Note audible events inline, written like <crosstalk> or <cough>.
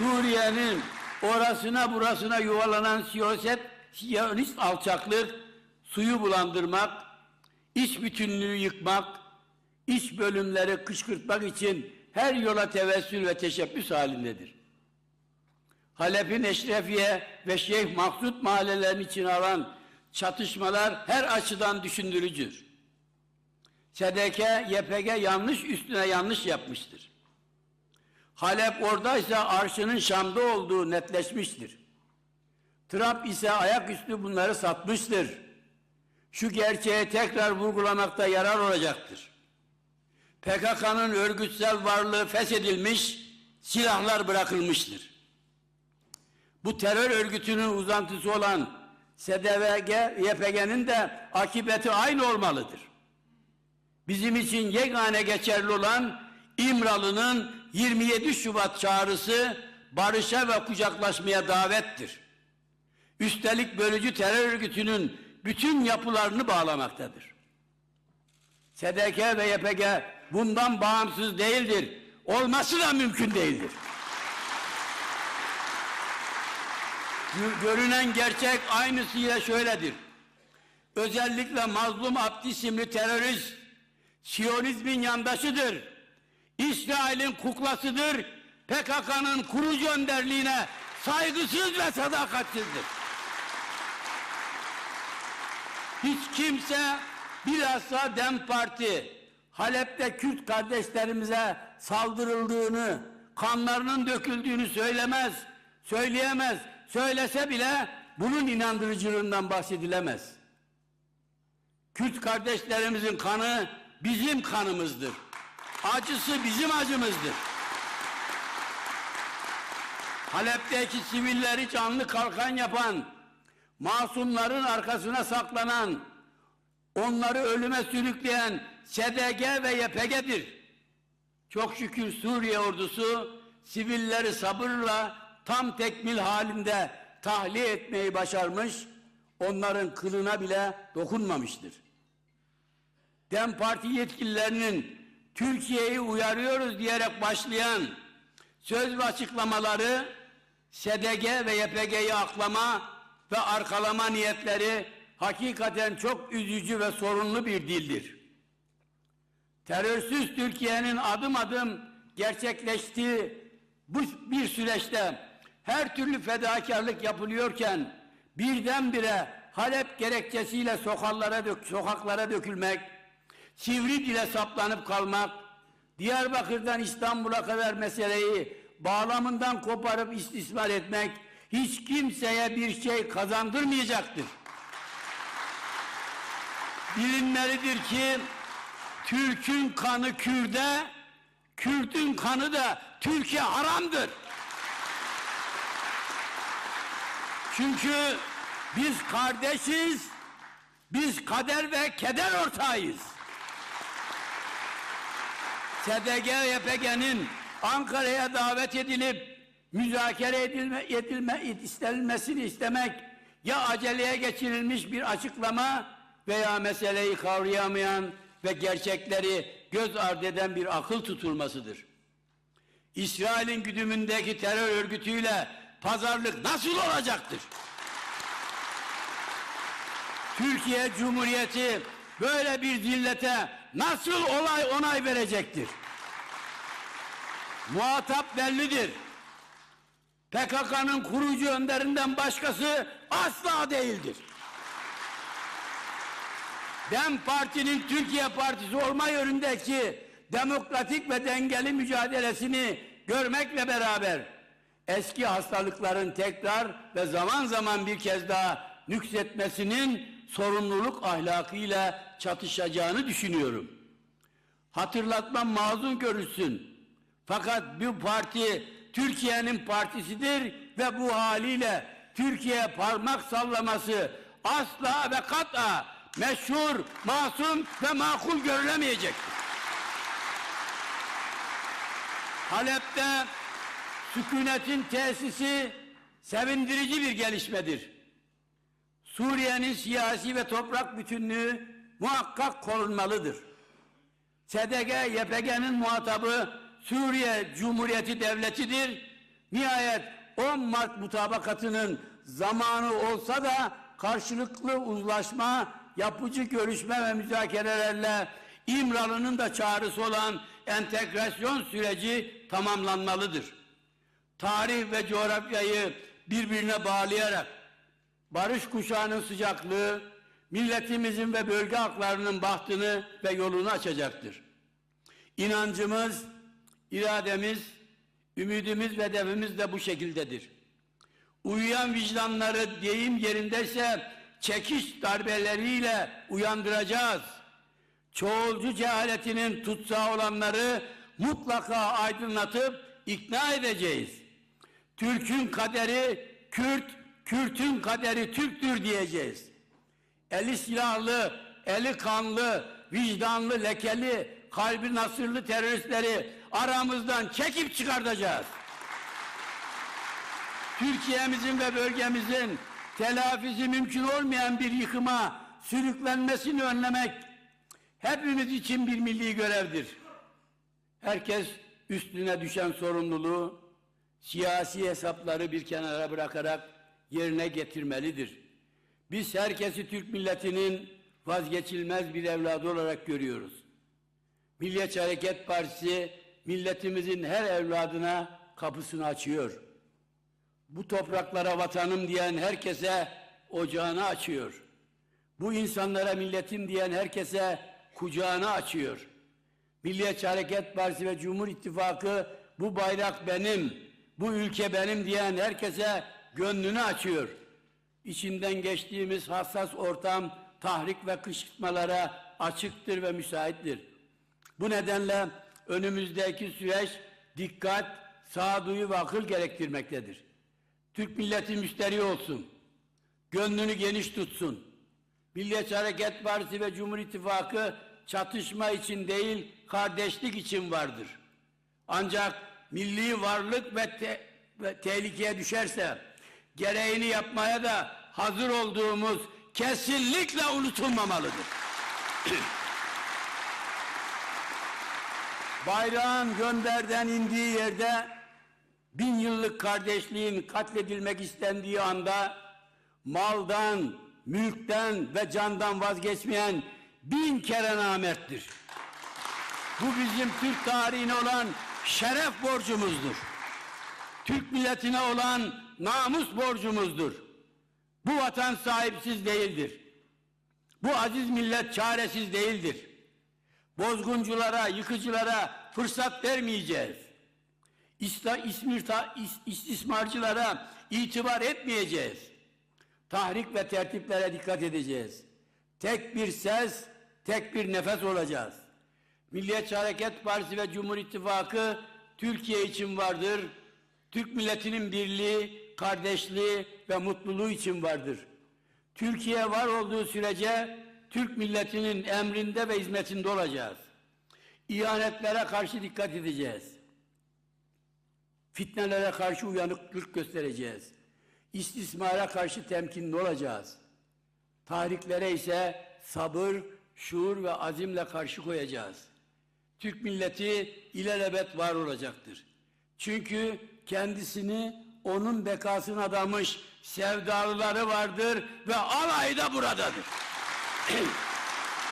Suriye'nin orasına burasına yuvalanan siyaset, siyonist alçaklık, suyu bulandırmak, iç bütünlüğü yıkmak, iç bölümleri kışkırtmak için her yola tevessül ve teşebbüs halindedir. Halep'in Eşrefiye ve Şeyh Maksut mahallelerini içine alan çatışmalar her açıdan düşündürücüdür. SDK, YPG yanlış üstüne yanlış yapmıştır. Halep oradaysa arşının Şam'da olduğu netleşmiştir. Trump ise ayaküstü bunları satmıştır. Şu gerçeği tekrar vurgulamakta yarar olacaktır. PKK'nın örgütsel varlığı feshedilmiş, silahlar bırakılmıştır. Bu terör örgütünün uzantısı olan SDVG, YPG'nin de akıbeti aynı olmalıdır. Bizim için yegane geçerli olan İmralı'nın 27 Şubat çağrısı barışa ve kucaklaşmaya davettir. Üstelik bölücü terör örgütünün bütün yapılarını bağlamaktadır. SDK ve YPG bundan bağımsız değildir. Olması da mümkün değildir. Gö- Görünen gerçek aynısıyla şöyledir. Özellikle Mazlum Abdi isimli terörist Siyonizmin yandaşıdır. İsrail'in kuklasıdır. PKK'nın kurucu önderliğine saygısız ve sadakatsizdir. Hiç kimse bilhassa DEM Parti Halep'te Kürt kardeşlerimize saldırıldığını, kanlarının döküldüğünü söylemez, söyleyemez. Söylese bile bunun inandırıcılığından bahsedilemez. Kürt kardeşlerimizin kanı bizim kanımızdır. Acısı bizim acımızdır. Halep'teki sivilleri canlı kalkan yapan, masumların arkasına saklanan, onları ölüme sürükleyen SDG ve YPG'dir. Çok şükür Suriye ordusu sivilleri sabırla tam tekmil halinde tahliye etmeyi başarmış, onların kılına bile dokunmamıştır. DEM Parti yetkililerinin Türkiye'yi uyarıyoruz diyerek başlayan söz ve açıklamaları SDG ve YPG'yi aklama ve arkalama niyetleri hakikaten çok üzücü ve sorunlu bir dildir. Terörsüz Türkiye'nin adım adım gerçekleştiği bu bir süreçte her türlü fedakarlık yapılıyorken birdenbire Halep gerekçesiyle sokaklara, dök, sokaklara dökülmek, sivri dile saplanıp kalmak, Diyarbakır'dan İstanbul'a kadar meseleyi bağlamından koparıp istismar etmek hiç kimseye bir şey kazandırmayacaktır. Bilinmelidir ki Türk'ün kanı Kürt'e, Kürt'ün kanı da Türkiye haramdır. Çünkü biz kardeşiz, biz kader ve keder ortağıyız. SDG YPG'nin Ankara'ya davet edilip müzakere edilme, edilme istenilmesini istemek ya aceleye geçirilmiş bir açıklama veya meseleyi kavrayamayan ve gerçekleri göz ardı eden bir akıl tutulmasıdır. İsrail'in güdümündeki terör örgütüyle pazarlık nasıl olacaktır? Türkiye Cumhuriyeti böyle bir zillete nasıl olay onay verecektir? Muhatap bellidir. PKK'nın kurucu önderinden başkası asla değildir. DEM Parti'nin Türkiye Partisi olma yönündeki demokratik ve dengeli mücadelesini görmekle beraber eski hastalıkların tekrar ve zaman zaman bir kez daha nüksetmesinin sorumluluk ahlakıyla çatışacağını düşünüyorum. Hatırlatmam mazun görülsün. Fakat bu parti Türkiye'nin partisidir ve bu haliyle Türkiye parmak sallaması asla ve kat'a meşhur, masum ve makul görülemeyecektir. Halep'te sükunetin tesisi sevindirici bir gelişmedir. Suriye'nin siyasi ve toprak bütünlüğü muhakkak korunmalıdır. SDG, YPG'nin muhatabı Suriye Cumhuriyeti Devleti'dir Nihayet 10 Mart mutabakatının zamanı olsa da karşılıklı uzlaşma, yapıcı görüşme ve müzakerelerle İmralı'nın da çağrısı olan entegrasyon süreci tamamlanmalıdır. Tarih ve coğrafyayı birbirine bağlayarak barış kuşağının sıcaklığı, milletimizin ve bölge halklarının bahtını ve yolunu açacaktır. İnancımız, irademiz, ümidimiz ve hedefimiz de bu şekildedir. Uyuyan vicdanları deyim yerindeyse çekiş darbeleriyle uyandıracağız. Çoğulcu cehaletinin tutsağı olanları mutlaka aydınlatıp ikna edeceğiz. Türk'ün kaderi Kürt, Kürt'ün kaderi Türk'tür diyeceğiz. Eli silahlı, eli kanlı, vicdanlı, lekeli, kalbi nasırlı teröristleri aramızdan çekip çıkartacağız. Türkiye'mizin ve bölgemizin telafisi mümkün olmayan bir yıkıma sürüklenmesini önlemek hepimiz için bir milli görevdir. Herkes üstüne düşen sorumluluğu siyasi hesapları bir kenara bırakarak yerine getirmelidir. Biz herkesi Türk milletinin vazgeçilmez bir evladı olarak görüyoruz. Milliyetçi Hareket Partisi milletimizin her evladına kapısını açıyor. Bu topraklara vatanım diyen herkese ocağını açıyor. Bu insanlara milletim diyen herkese kucağını açıyor. Milliyetçi Hareket Partisi ve Cumhur İttifakı bu bayrak benim, bu ülke benim diyen herkese gönlünü açıyor. İçinden geçtiğimiz hassas ortam tahrik ve kışkırtmalara açıktır ve müsaittir. Bu nedenle önümüzdeki süreç dikkat, sağduyu ve akıl gerektirmektedir. Türk milleti müşteri olsun. Gönlünü geniş tutsun. Milliyetçi Hareket Partisi ve Cumhur İttifakı çatışma için değil, kardeşlik için vardır. Ancak milli varlık ve, te- ve tehlikeye düşerse gereğini yapmaya da hazır olduğumuz kesinlikle unutulmamalıdır. <clears throat> Bayrağın gönderden indiği yerde bin yıllık kardeşliğin katledilmek istendiği anda maldan, mülkten ve candan vazgeçmeyen bin kere namerttir. Bu bizim Türk tarihine olan şeref borcumuzdur. Türk milletine olan namus borcumuzdur. Bu vatan sahipsiz değildir. Bu aziz millet çaresiz değildir. Bozgunculara, yıkıcılara fırsat vermeyeceğiz. İsta, ismirta, is, istismarcılara itibar etmeyeceğiz. Tahrik ve tertiplere dikkat edeceğiz. Tek bir ses, tek bir nefes olacağız. Milliyetçi Hareket Partisi ve Cumhur İttifakı Türkiye için vardır. Türk milletinin birliği, kardeşliği ve mutluluğu için vardır. Türkiye var olduğu sürece Türk milletinin emrinde ve hizmetinde olacağız. İhanetlere karşı dikkat edeceğiz. Fitnelere karşı uyanıklık göstereceğiz. İstismara karşı temkinli olacağız. Tahriklere ise sabır, şuur ve azimle karşı koyacağız. Türk milleti ilelebet var olacaktır. Çünkü kendisini onun bekasına adamış sevdalıları vardır ve alay da buradadır. <clears throat>